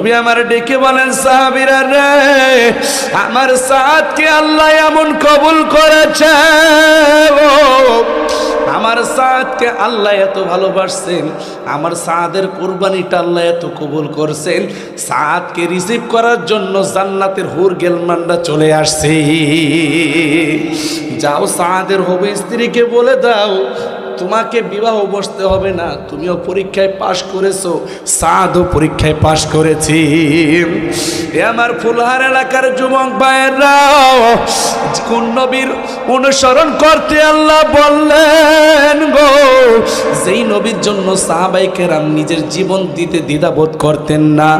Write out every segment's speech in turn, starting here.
নবী আমার ডেকে বলেন, সাহাবিরা রে, আমার সাদকে আল্লাহ এমন কবুল করেছে আমার সাদকে আল্লাহ এত ভালোবাসছেন, আমার সাদের কোরবানিটা আল্লাহ এত কবুল করছেন। সাদকে রিসিভ করার জন্য জান্নাতের হুর গেলমানরা চলে আসছে। যাও সাদের হবে স্ত্রীকে বলে দাও তোমাকে বিবাহ বসতে হবে না। তুমিও পরীক্ষায় পাশ করেছ। সাদও পরীক্ষায় পাশ করেছি। আমার ফুলহার এলাকার যুবক ভাইয়েরাও কোন অনুসরণ করতে আল্লাহ বললেন গো, যেই নবীর জন্য সাহাবাই কেরাম নিজের জীবন দিতে দ্বিধাবোধ করতেন না,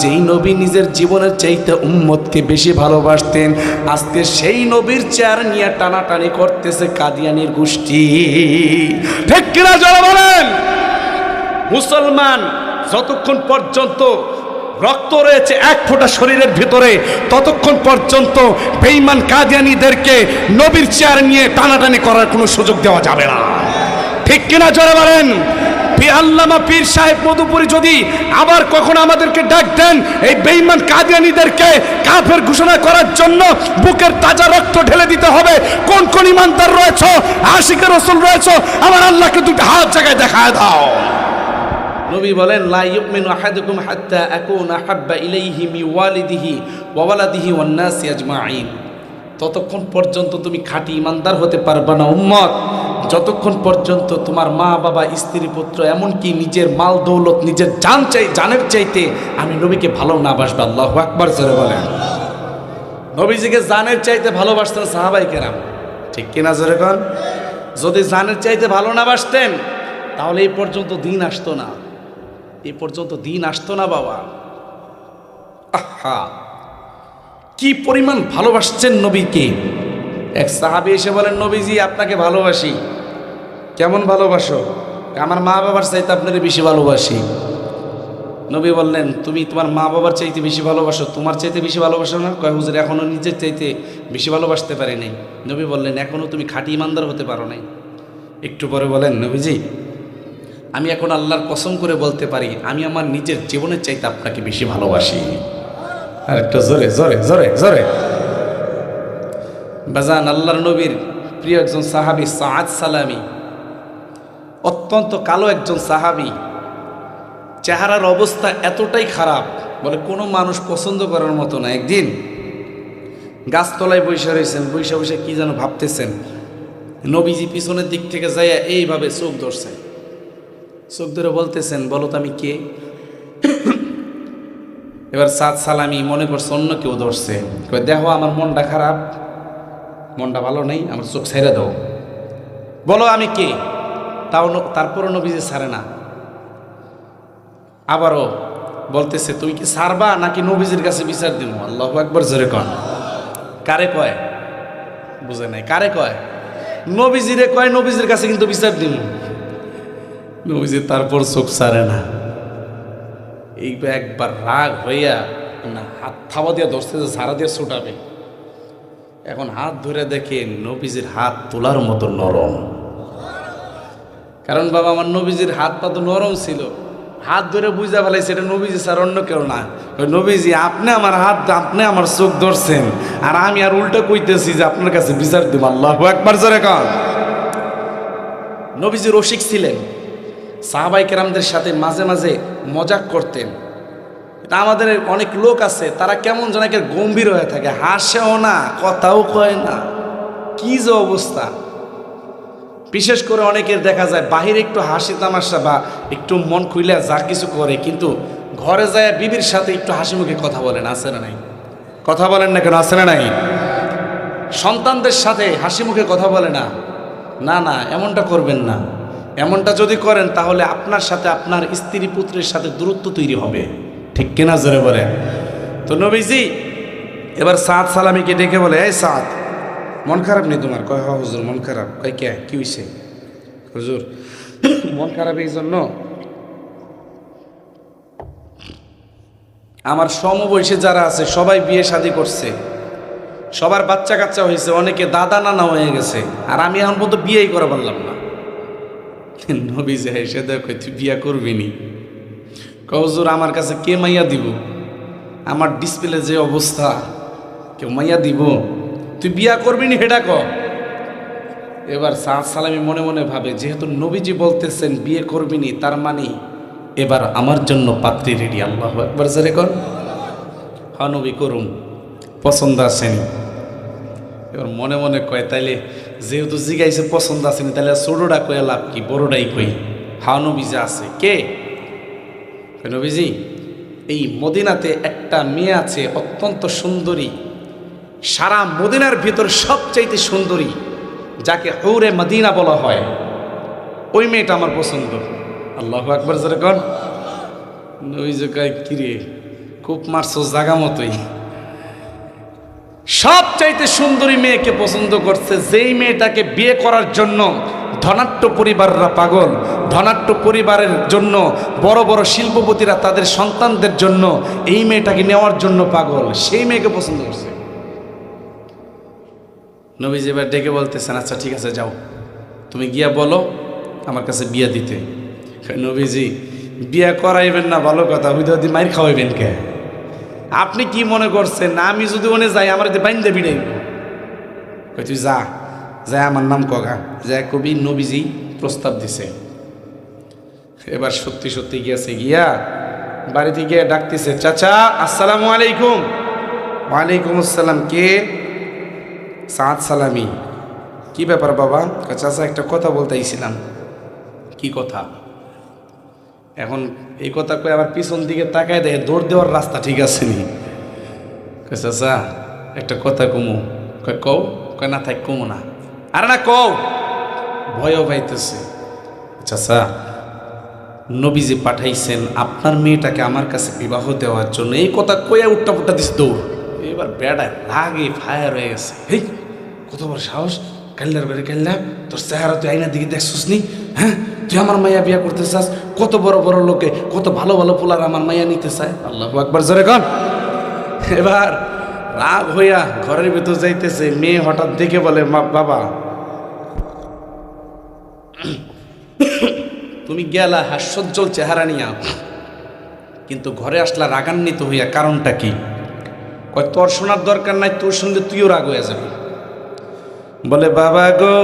যেই নবী নিজের জীবনের চাইতে উম্মতকে বেশি ভালোবাসতেন, আজকে সেই নবীর চেয়ার নিয়ে টানাটানি করতেছে কাদিয়ানির গোষ্ঠী। ঠিক কিনা যারা বলেন? মুসলমান যতক্ষণ পর্যন্ত রক্ত রয়েছে এক ফোঁটা শরীরের ভিতরে। ততক্ষণ পর্যন্ত বেইমান কাদিয়ানিদেরকে নবীর চেয়ার নিয়ে টানাটানি করার কোনো সুযোগ দেওয়া যাবে না। ঠিক কিনা জোরে বলেন? আল্লামা পীর সাহেব মধুপুরি যদি আবার কখনো আমাদেরকে ডাক দেন, এই বেইমান কাদিয়ানিদেরকে কাফের ঘোষণা করার জন্য বুকের তাজা রক্ত ঢেলে দিতে হবে। কোন কোন ইমানদার রয়েছে? আশিকের রসুল রয়েছে? আমার আল্লাহকে দুটো হাত জায়গায় দেখায় দাও। নবী বলেন, লা ইউমিনু আহাদুকুম হাত্তা আকুনা হাব্বা ইলাইহি মি ওয়ালিদিহি ওয়া ওয়ালাদিহি ওয়ান নাসি আজমাইন ততক্ষণ পর্যন্ত তুমি খাঁটি ইমানদার হতে পারবে না, উম্মত। যতক্ষণ পর্যন্ত তোমার মা, বাবা, স্ত্রী, পুত্র, এমনকি নিজের মাল, দৌলত, নিজের জান চাই, জানের চাইতে আমি নবীকে ভালো না বাসবে। আল্লাহ আকবার জোরে বলেন। নবীজিকে জানের চাইতে ভালোবাসতেন সাহাবাই কেরাম। ঠিক কিনা জোরে কন? যদি জানের চাইতে ভালো না বাসতেন, তাহলে এই পর্যন্ত দিন আসতো না। এই পর্যন্ত দিন আসতো না বাবা। আহা, কি পরিমাণ ভালোবাসছেন নবীকে। এক সাহাবি এসে বলেন, নবীজি, আপনাকে ভালোবাসি। কেমন ভালোবাসো? আমার মা বাবার চাইতে আপনাকে বেশি ভালোবাসি। নবী বললেন, তুমি তোমার মা বাবার চাইতে বেশি ভালোবাসো? তোমার চাইতে বেশি ভালোবাসো না? কয়, হুজুর এখনও নিজের চাইতে বেশি ভালোবাসতে পারি নাই। নবী বললেন এখনও তুমি খাঁটি ইমানদার হতে পারো নাই। একটু পরে বলেন, নবীজি আমি এখন আল্লাহর কসম করে বলতে পারি, আমি আমার নিজের জীবনের চাইতে আপনাকে বেশি ভালোবাসি। আর একটু জোরে জোরে জোরে জোরে। বাজান, আল্লাহর নবীর প্রিয় একজন সাহাবি সাদ সালামি, অত্যন্ত কালো একজন সাহাবি। চেহারার অবস্থা এতটাই খারাপ, বলে কোনো মানুষ পছন্দ করার মতো না। একদিন গাছতলায় বসে রয়েছেন, বসে বসে কী যেন ভাবতেছেন। নবীজি পিছনের দিক থেকে যাইয়া এইভাবে চোখ ধরছেন। চোখ ধরে বলতেছেন, বলো তো আমি কে? এবার সাদ সালামি মনে করছে অন্য কেউ ধরছে। দেখো, আমার মনটা খারাপ। মনটা ভালো নেই, আমার চোখ ছেড়ে দাও। বলো আমি কে? তাও তারপরও নবীজি ছাড়ে না। আবারও বলতেছে তুই কি সারবা নাকি নবীজির কাছে বিচার দিব? আল্লাহ একবার জোরে কন। কারে কয়? বুঝে নাই। কারে কয়? নবীজিরে কয়, নবীজির কাছে কিন্তু বিচার দিব। নবীজি তারপর চোখ সারে না। এই একবার রাগ হইয়া না, হাত থাবা দিয়ে ধরতে যে সারা দিয়ে ছুটাবে। এখন হাত ধরে দেখে নবীজির হাত তোলার মতো নরম। কারণ বাবা, আমার নবীজির হাত পা তো নরম ছিল। হাত ধরে বুঝা ফেলাই সেটা নবীজি স্যার অন্য কেউ না। নবীজি, আপনি আমার হাত, আপনি আমার চোখ ধরছেন। আর আমি আর উল্টো কইতেছি যে আপনার কাছে বিচার দিব। আল্লাহ একবার জোরে কন। নবীজি রসিক ছিলেন। সাহাবাই কেরামদের সাথে মাঝে মাঝে মজাক করতেন। তা আমাদের অনেক লোক আছে, তারা কেমন যেন একের গম্ভীর হয়ে থাকে। হাসেও না, কথাও কয় না। কি যে অবস্থা। বিশেষ করে অনেকের দেখা যায়, বাহিরে একটু হাসি তামাশা বা একটু মন খুইলে যা কিছু করে, কিন্তু ঘরে যায় বিবির সাথে একটু হাসি মুখে কথা বলেন, আছে না নাই? কথা বলেন না কেন, আছে না নাই? সন্তানদের সাথে হাসি মুখে কথা বলে না। না না, এমনটা করবেন না। এমনটা যদি করেন, তাহলে আপনার সাথে আপনার স্ত্রী পুত্রের সাথে দূরত্ব তৈরি হবে। ঠিক কিনা জোরে বলে তো নবীজি এবার সাদ সালামিকে ডেকে বলে, এই সাদ, মন খারাপ নেই তোমার? কয় হ হুজুর, মন খারাপ। কয়, কে? কি হয়েছে হুজুর, মন খারাপ এই জন্য আমার সমবয়সী যারা আছে, সবাই বিয়ে শাদী করছে। সবার বাচ্চা কাচ্চা হয়েছে অনেকে দাদা নানা হয়ে গেছে। আর আমি এখন পর্যন্ত বিয়েই করে পারলাম না। নবী যে এসে দেখো, তুই বিয়া করবি নি। কজুর আমার কাছে কে মাইয়া দিব? আমার ডিসপ্লে যে অবস্থা, কেউ মাইয়া দিব? তুই বিয়া করবি নি, হেডা ক? এবার সাদ সালামি মনে মনে ভাবে, যেহেতু নবীজি বলতেছেন বিয়ে করবি নি, তার মানে এবার আমার জন্য পাত্রী রেডি আল্লাহ একবার জোরে কর হ্যাঁ নবী, করুন। পছন্দ আসেনি। এবার মনে মনে কয়, তাইলে যেহেতু জিগাইছে পছন্দ আসেনি তাহলে ছোটটা কয়ে লাভ কি? বড়টাই কই? হা, নবীজি আছে। কে? নবীজি, এই মদিনাতে একটা মেয়ে আছে, অত্যন্ত সুন্দরী। সারা মদিনার ভিতর সবচাইতে সুন্দরী, যাকে হৌরে মদিনা বলা হয়। ওই মেয়েটা আমার পছন্দ। আল্লাহ আকবর যেরকম যে কয়, কিরে, খুব মারছো জাগা মতোই। সবচাইতে সুন্দরী মেয়েকে পছন্দ করছে, যেই মেয়েটাকে বিয়ে করার জন্য ধনাট্য পরিবাররা পাগল ধনাট্য পরিবারের জন্য বড় বড় শিল্পপতিরা তাদের সন্তানদের জন্য এই মেয়েটাকে নেওয়ার জন্য পাগল, সেই মেয়েকে পছন্দ করছে। নবীজি এবার ডেকে বলতেছেন আচ্ছা ঠিক আছে, যাও। তুমি গিয়া বলো আমার কাছে বিয়া দিতে। নবীজি, বিয়া করাইবেন না, ভালো কথা। হুইতে মাইর খাওয়াইবেন কে? আপনি কি মনে করছেন? আমি যদি ওনে যাই, আমার যে বাইন্দে বিড়াইব কই তুই যা যা, আমার নাম কগা। যা কবি নবীজি প্রস্তাব দিছে। এবার সত্যি সত্যি গিয়েছে, গিয়া বাড়িতে গিয়ে ডাকতেছে, চাচা, আসসালামু আলাইকুম। ওয়ালাইকুম আসসালাম, কে? সাদ সালামি। কি ব্যাপার বাবা? চাচা, একটা কথা বলতে আইছিলাম। কি কথা? এখন এই কথা কয়ে আবার পিছন দিকে তাকায় দেয় দৌড় দেওয়ার রাস্তা ঠিক আছে নি চাচা একটা কথা কমু। কয়, কও? কয়, না, থাক, কমু না। আরে না, কও। ভয়ও পাইতেছে। চাচা নবীজি পাঠাইছেন আপনার মেয়েটাকে আমার কাছে বিবাহ দেওয়ার জন্য। এই কথা কয়া উঠটা ফুটা দিস দৌড়। এবার বেড়ায় রাগে ফায়ার হয়ে গেছে। হেই, কত বড় সাহস। কাল্লার বেড়ে কাল্লা, তোর চেহারা তুই আইনার দিকে দেখছিস নি হ্যাঁ? তুই আমার মাইয়া বিয়া করতে চাস? কত বড় বড় লোকে কত ভালো ভালো পোলার আমার মাইয়া নিতে চায়? আল্লাহ একবার জোরে কন। এবার রাগ হইয়া ঘরের ভিতর যাইতেছে মেয়ে হঠাৎ দেখে বলে মা বাবা তুমি গেলা হাস্যজ্জ্বল চেহারা নিয়া। কিন্তু ঘরে আসলা রাগান্বিত হইয়া কারণটা কি? কয় তোর শোনার দরকার নাই তোর সঙ্গে তুইও রাগ হয়ে যাবি। বলে বাবা গো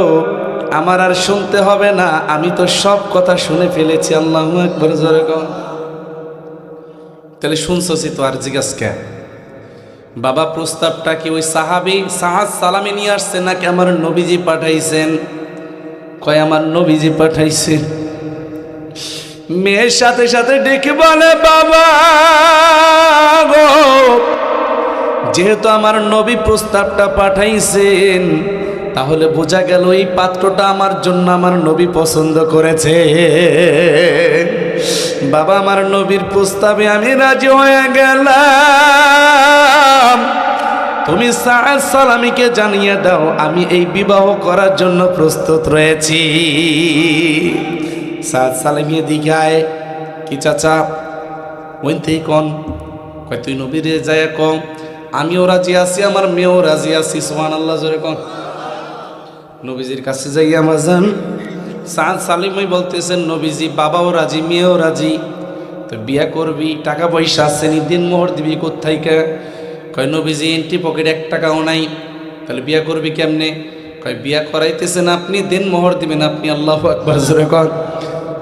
আমার আর শুনতে হবে না। আমি তো সব কথা শুনে ফেলেছি। আল্লাহ একবার জোরে কর তাহলে শুনছি তো আর জিজ্ঞাস কে? বাবা, প্রস্তাবটা কি ওই সাহাবি সাহাজ সালামে নিয়ে আসছে নাকি আমার নবীজি পাঠাইছেন? কয়, আমার নবীজি পাঠাইছেন। মেয়ের সাথে সাথে ডেকে বলে, বাবা গো, যেহেতু আমার নবী প্রস্তাবটা পাঠাইছেন তাহলে বোঝা গেল এই পাত্রটা আমার জন্য আমার নবী পছন্দ করেছে বাবা, আমার নবীর প্রস্তাবে আমি রাজি হয়ে গেলাম। তুমি সালামিকে জানিয়ে দাও, আমি এই বিবাহ করার জন্য প্রস্তুত রয়েছি। সাদ সালামিয়ে দিঘায় কি চাচা? ওই থেকে কন। কয়, তুই নবীরে যায় কম। আমিও রাজি আছি, আমার মেয়েও রাজি আছি সোমান আল্লাহ জোরে কন। নবীজির কাছে যাই আমার যান সাদ সালিমই বলতেছেন, নবীজি, বাবাও রাজি, মেয়েও রাজি। তো বিয়া করবি, টাকা পয়সা আছে নি, দিন মোহর দিবি কোথায় কে কয়, নবীজি এন্ট্রি পকেট এক টাকাও নাই। তাহলে বিয়া করবি কেমনে? কয়, বিয়া করাইতেছেন আপনি, দিন মোহর দিবেন আপনি, আল্লাহ একবার জোরে কর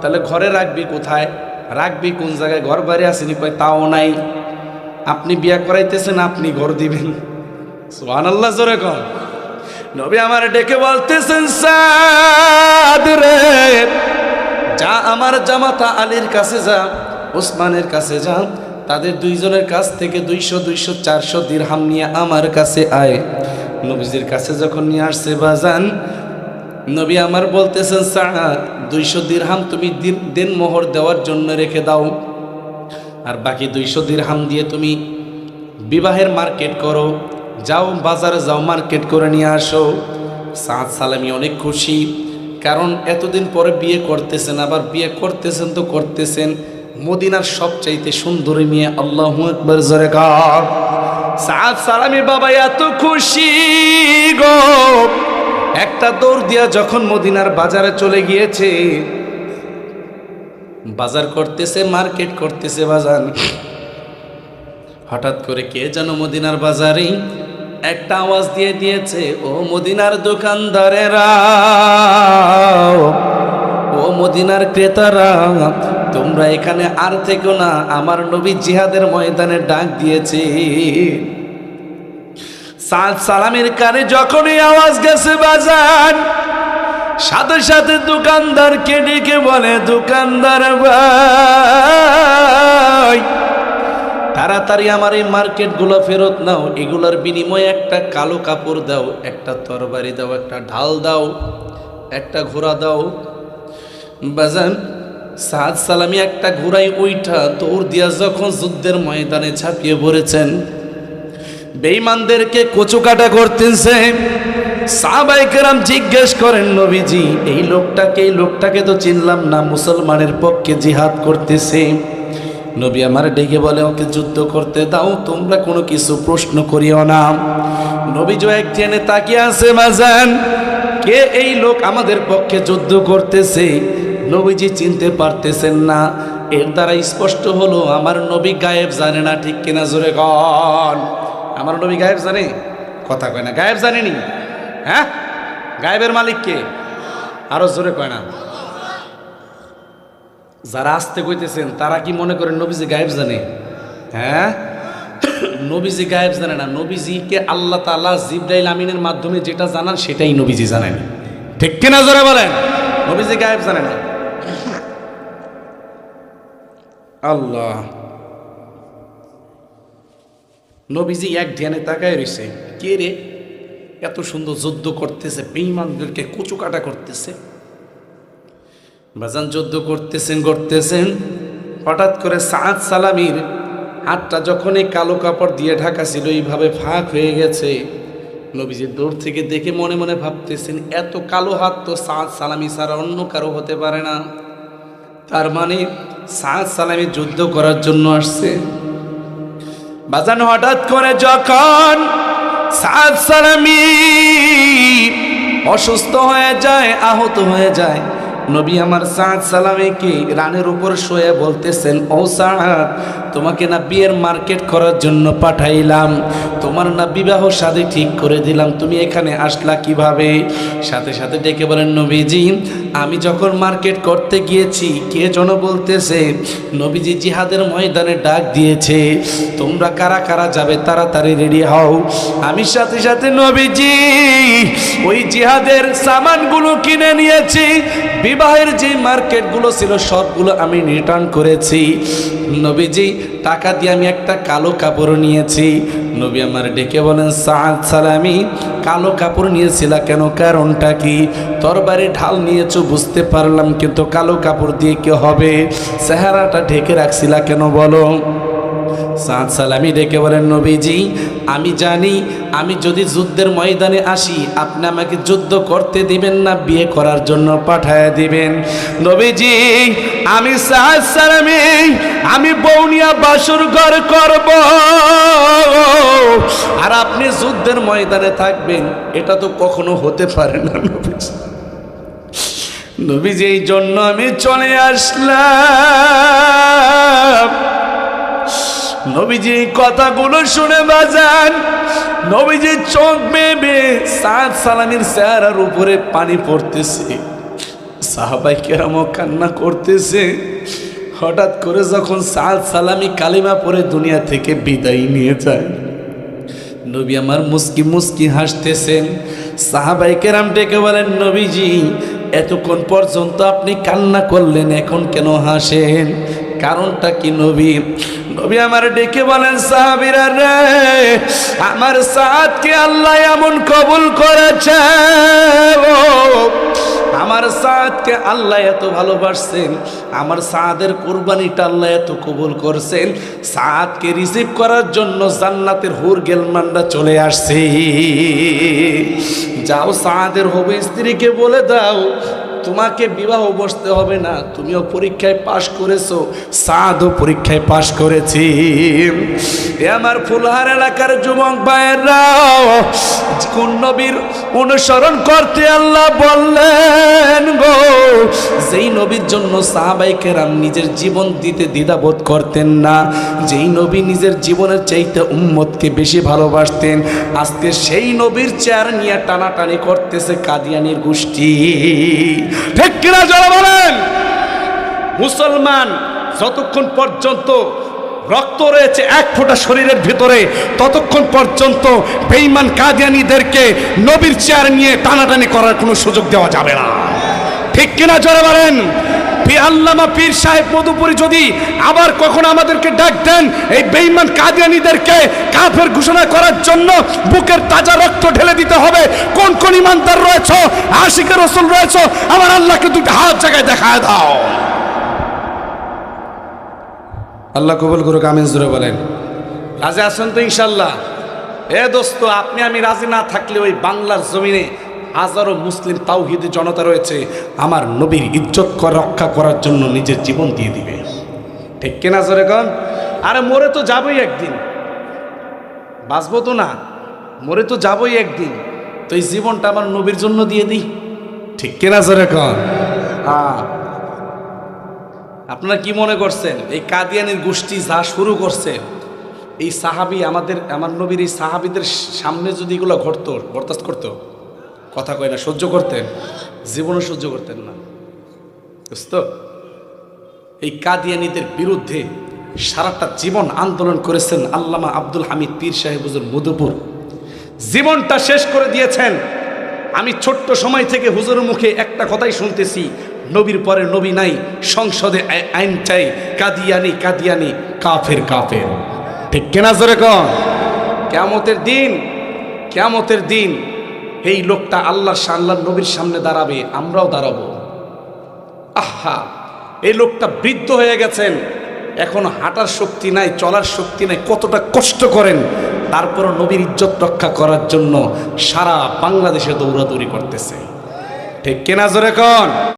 তাহলে ঘরে রাখবি কোথায়? রাখবি কোন জায়গায়? ঘর বাড়ি আসেনি কয়, তাও নাই। আপনি বিয়া করাইতেছেন, আপনি ঘর দিবেন। সোহান আল্লাহ জোরে কর নবী আমার ডেকে বলতেছেন যা আমার জামাতা আলীর কাছে যা, ওসমানের কাছে যা, তাদের দুইজনের কাছ থেকে দুইশো দুইশো, চারশো দিরহাম নিয়ে আমার কাছে আয়। নবীজির কাছে যখন নিয়ে আসছে বাজান, নবী আমার বলতেছেন, সাদ, দুইশো দিরহাম তুমি দিন মোহর দেওয়ার জন্য রেখে দাও। আর বাকি দুইশো দিরহাম দিয়ে তুমি বিবাহের মার্কেট করো। যাও বাজারে যাও, মার্কেট করে নিয়ে আসো। সাদ সালামি অনেক খুশি, কারণ এতদিন পরে বিয়ে করতেছেন, আবার বিয়ে করতেছেন তো করতেছেন। মদিনার সবচাইতে সুন্দরী মেয়ে, আল্লাহ একবার জোরে সাদ সালামি বাবা এত খুশি গো। একটা দৌড় দিয়া যখন মদিনার বাজারে চলে গিয়েছে, বাজার করতেছে, মার্কেট করতেছে, বাজার। হঠাৎ করে কে যেন মদিনার বাজারে একটা আওয়াজ দিয়ে দিয়েছে, ও মদিনার দোকানদারেরা, ও মদিনার ক্রেতারা, তোমরা এখানে আর থেকো না, আমার নবী জিহাদের ময়দানে ডাক দিয়েছে। সাদ সালামের কানে যখনই আওয়াজ গেছে বাজার, সাথে সাথে দোকানদারকে ডেকে বলে, দোকানদার ভাই তাড়াতাড়ি আমার এই মার্কেটগুলো ফেরত নাও। এগুলোর বিনিময়ে একটা কালো কাপড় দাও, একটা তরবারি দাও, একটা ঢাল দাও, একটা ঘোড়া দাও। বাজান, সাদ সালামি একটা ঘোড়াই উইঠা দৌড় দিয়া যখন যুদ্ধের ময়দানে ঝাঁপিয়ে পড়েছেন, বেঈমানদেরকে কচুকাটা করতেছে সাহাবাইকেরাম জিজ্ঞেস করেন, নবীজি, এই লোকটাকে এই লোকটাকে তো চিনলাম না, মুসলমানের পক্ষে জিহাদ করতেছে। নবী আমার ডেকে বলে, ওকে যুদ্ধ করতে দাও, তোমরা কোনো কিছু প্রশ্ন করিও না। নবী যে এক ট্রেনে তাকিয়ে আছে মাজান। কে এই লোক আমাদের পক্ষে যুদ্ধ করতেছে? নবীজি চিনতে পারতেছেন না। এর দ্বারা স্পষ্ট হলো, আমার নবী গায়েব জানে না, ঠিক কিনা জোরে গন আমার নবী গায়েব জানে? কথা কয় না, গায়েব জানেনি? হ্যাঁ? গায়েবের মালিক কে? আরও জোরে কয় না। যারা আসতে কইতেছেন, তারা কি মনে করেন নবীজি গায়েব জানে? হ্যাঁ? নবীজি গায়েব জানে না। নবীজিকে আল্লাহ তাআলা জিব্রাইল আমিনের মাধ্যমে যেটা জানান, সেটাই নবীজি জানেন। ঠিক কিনা জোরে বলেন? নবীজি গায়েব জানে না। আল্লাহ। নবীজি এক ধ্যানে তাকায় রয়েছে কে রে? এত সুন্দর যুদ্ধ করতেছে, বেঈমানদেরকে কুচুকাটা করতেছে। বাজান যুদ্ধ করতেছেন করতেছেন হঠাৎ করে সাদ সালামির হাতটা যখন এই কালো কাপড় দিয়ে ঢাকা ছিল, এইভাবে ফাঁক হয়ে গেছে। নবীজি দূর থেকে দেখে মনে মনে ভাবতেছেন, এত কালো হাত তো সাদ সালামি ছাড়া অন্য কারও হতে পারে না। তার মানে সাদ সালামি যুদ্ধ করার জন্য আসছে। বাজান হঠাৎ করে যখন সাদ সালামি অসুস্থ হয়ে যায়, আহত হয়ে যায় নবী আমার সাদ সালামেকে রানের উপর শোয়ে বলতেছেন ও সাদ তোমাকে না বিয়ের মার্কেট করার জন্য পাঠাইলাম। তোমার না বিবাহ সাথে ঠিক করে দিলাম। তুমি এখানে আসলা কীভাবে? সাথে সাথে ডেকে বলেন, নবীজি, আমি যখন মার্কেট করতে গিয়েছি, কে যেন বলতেছে, নবীজি জিহাদের ময়দানে ডাক দিয়েছে, তোমরা কারা কারা যাবে তাড়াতাড়ি রেডি হও। আমি সাথে সাথে, নবীজি, ওই জিহাদের সামানগুলো কিনে নিয়েছি। বিবাহের যে মার্কেটগুলো ছিল, সবগুলো আমি রিটার্ন করেছি। নবীজি টাকা দিয়ে আমি একটা কালো কাপড় নিয়েছি। নবী আমার ডেকে বলেন সাহাদ সালামি, কালো কাপড় নিয়েছিলা কেন? কারণটা কি? তরবারি ঢাল নিয়েছো, বুঝতে পারলাম, কিন্তু কালো কাপড় দিয়ে কি হবে? চেহারাটা ঢেকে রাখছিলা কেন বলো? সাদ সালামি ডেকে বলেন, নবীজি, আমি জানি, আমি যদি যুদ্ধের ময়দানে আসি, আপনি আমাকে যুদ্ধ করতে দিবেন না, বিয়ে করার জন্য পাঠায় দিবেন। নবীজি, আমি সাদ সালামি, আমি বৌনিয়া বাসুর ঘর করব। আর আপনি যুদ্ধের ময়দানে থাকবেন, এটা তো কখনো হতে পারে না, নবীজি। নবীজি, এই জন্য আমি চলে আসলাম। নবীজি কথাগুলো শুনে বাজান। নবীজি চোখ বেবে সাদ সালামির চেহারার উপরে পানি পড়তেছে। সাহাবাই কেরাম কান্না করতেছে। হঠাৎ করে যখন সাদ সালামি কালিমা পরে দুনিয়া থেকে বিদায় নিয়ে যায়। নবী আমার মুস্কি মুস্কি হাসতেছেন। সাহাবাই কেরাম ডেকে বলেন, নবীজি, এতক্ষণ পর্যন্ত আপনি কান্না করলেন, এখন কেন হাসেন? কারণটা কি নবী নবী আমার ডেকে বলেন, সাহাবিরা রে, আমার সাদকে আল্লাহ এমন কবুল করেছে আমার সাদকে আল্লাহ এত ভালোবাসছেন, আমার সাদের কোরবানিটা আল্লাহ এত কবুল করছেন। সাদকে রিসিভ করার জন্য জান্নাতের হুর গেলমানরা চলে আসছে। যাও সাদের হবে, স্ত্রীকে বলে দাও তোমাকে বিবাহ বসতে হবে না। তুমিও পরীক্ষায় পাশ করেছ সাদও পরীক্ষায় পাশ করেছি। এ আমার ফুলহার এলাকার যুবক ভাইয়েরা, কোন নবীর অনুসরণ করতে আল্লাহ বললেন গো। যেই নবীর জন্য সাহাবাই কেরাম নিজের জীবন দিতে দ্বিধাবোধ করতেন না, যেই নবী নিজের জীবনের চাইতে উম্মতকে বেশি ভালোবাসতেন, আজকে সেই নবীর চেয়ার নিয়ে টানাটানি করতেছে কাদিয়ানির গোষ্ঠী। ঠিক কিনা জল বলেন? মুসলমান যতক্ষণ পর্যন্ত রক্ত রয়েছে এক ফোঁটা শরীরের ভিতরে, ততক্ষণ পর্যন্ত বেইমান কাদিয়ানিদেরকে নবীর চেয়ার নিয়ে টানাটানি করার কোনো সুযোগ দেওয়া যাবে না। ঠিক কিনা জোরে বলেন? পি আল্লামা পীর সাহেব মধুপুরি যদি আবার কখনো আমাদেরকে ডাক দেন এই বেঈমান কাদিয়ানিদেরকে কাফের ঘোষণা করার জন্য বুকের তাজা রক্ত ঢেলে দিতে হবে। কোন কোন ইমানদার রয়েছে? আশিকের রসুল রয়েছে। আমার আল্লাহকে দুটো হাত জায়গায় দেখায় দাও। আল্লাহ কবুল করুক আমিন জুড়ে বলেন। রাজি আছেন তো ইনশাল্লাহ এ দোস্ত আপনি আমি রাজি না থাকলে ওই বাংলার জমিনে হাজারো মুসলিম তাওহিদি জনতা রয়েছে, আমার নবীর ইজ্জত রক্ষা করার জন্য নিজের জীবন দিয়ে দিবে। ঠিক কিনা জোরে আরে মরে তো যাবই একদিন। বাঁচবো তো না। মরে তো যাবই একদিন। তো এই জীবনটা আমার নবীর জন্য দিয়ে দিই। ঠিক কিনা জোরে হ্যাঁ। আপনারা কি মনে করছেন? এই কাদিয়ানির গোষ্ঠী যা শুরু করছে, এই সাহাবি আমাদের, আমার নবীর এই সাহাবিদের সামনে যদি এগুলো ঘটতো, বরদাস্ত করতো কথা কয় না, সহ্য করতেন। জীবনও সহ্য করতেন না। বুঝতো এই কাদিয়ানিদের বিরুদ্ধে সারাটা জীবন আন্দোলন করেছেন আল্লামা আব্দুল হামিদ পীর সাহেব হুজুর মধুপুর। জীবনটা শেষ করে দিয়েছেন। আমি ছোট্ট সময় থেকে হুজুরের মুখে একটা কথাই শুনতেছি, নবীর পরে নবী নাই, সংসদে আই- আইন চাই, কাদিয়ানি কাদিয়ানি, কাফের কাফের। ঠিক কেনা জোরে কন? কেমতের দিন কেমতের দিন এই লোকটা আল্লাহর আল্লাহ নবীর সামনে দাঁড়াবে, আমরাও দাঁড়াবো। আহা, এই লোকটা বৃদ্ধ হয়ে গেছেন। এখন হাঁটার শক্তি নাই, চলার শক্তি নাই, কতটা কষ্ট করেন। তারপরও নবীর ইজ্জত রক্ষা করার জন্য সারা বাংলাদেশে দৌড়াদৌড়ি করতেছে। ঠিক কেনা জোরে কন?